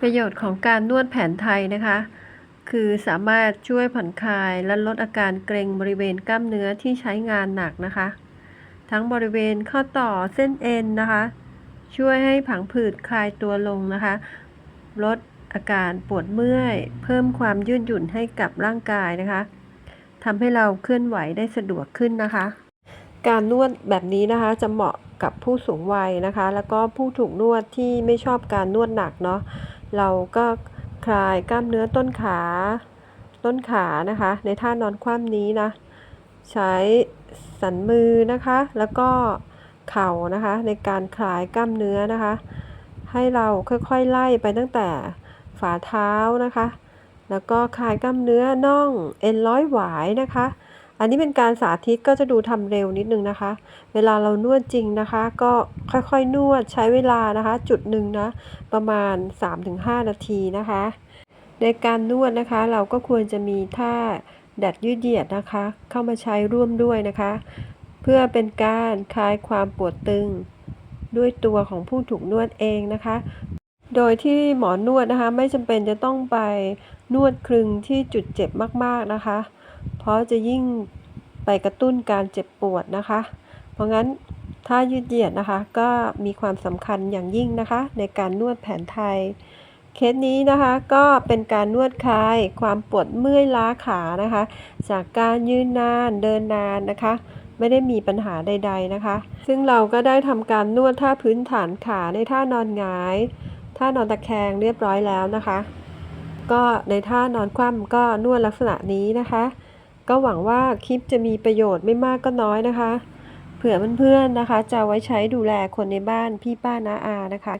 ประโยชน์ของการนวดแผนไทยนะคะ คือสามารถช่วยผ่อนคลายและลดอาการเกร็งบริเวณกล้ามเนื้อที่ใช้งานหนักนะคะ ทั้งบริเวณข้อต่อเส้นเอ็นนะคะ ช่วยให้ผังผืดคลายตัวลงนะคะ ลดอาการปวดเมื่อย เพิ่มความยืดหยุ่นให้กับร่างกายนะคะทำให้เราเคลื่อนไหวได้สะดวกขึ้นนะคะ การนวดแบบนี้นะคะจะเหมาะกับผู้สูงวัยนะคะ แล้วก็ผู้ถูกนวดที่ไม่ชอบการนวดหนักเนาะ เราก็คลายกล้ามเนื้อต้นขา ต้นขานะคะ ในท่านอนคว่ำนี้นะ ใช้สันมือนะคะ แล้วก็เข่านะคะ ในการคลายกล้ามเนื้อนะคะ ให้เราค่อยๆไล่ไปตั้งแต่ฝ่าเท้านะคะ แล้วก็คลายกล้ามเนื้อน่องเอ็นร้อยหวายนะคะ อันนี้เป็นการสาธิตก็จะดูทำเร็วนิดนึงนะคะ เวลาเรานวดจริงนะคะ ก็ค่อยๆ นวดใช้เวลานะคะ จุดหนึ่งนะ ประมาณ 3-5 นาทีนะคะ ในการนวดนะคะ เราก็ควรจะมีท่าดัดยืดเหยียดนะคะ เข้ามาใช้ร่วมด้วยนะคะ เพื่อเป็นการคลายความปวดตึง ด้วยตัวของผู้ถูกนวดเองนะคะโดยที่หมอนวดนะคะไม่จำเป็นจะต้องไปนวดคลึงที่จุดเจ็บมากๆนะคะ ราะจะยิ่งไปกระตุ้นการเจ็บปวดนะคะ เพราะงั้นท่ายืดเหยียดนะคะก็มีความสำคัญอย่างยิ่งนะคะ ในการนวดแผนไทย เคสนี้นะคะก็เป็นการนวดคลายความปวดเมื่อยล้าขานะคะ จากการยืนนานเดินนานนะคะ ไม่ได้มีปัญหาใด ๆนะคะ ซึ่งเราก็ได้ทำการนวดท่าพื้นฐานขาในท่านอนหงายท่านอนตะแคงเรียบร้อยแล้วนะคะ ก็ในท่านอนคว่ำก็นวดลักษณะนี้นะคะ ก็หวังว่าคลิปจะมีประโยชน์ไม่มากก็น้อยนะคะ เผื่อเพื่อนๆนะคะ จะไว้ใช้ดูแลคนในบ้านพี่ป้าน้าอานะคะ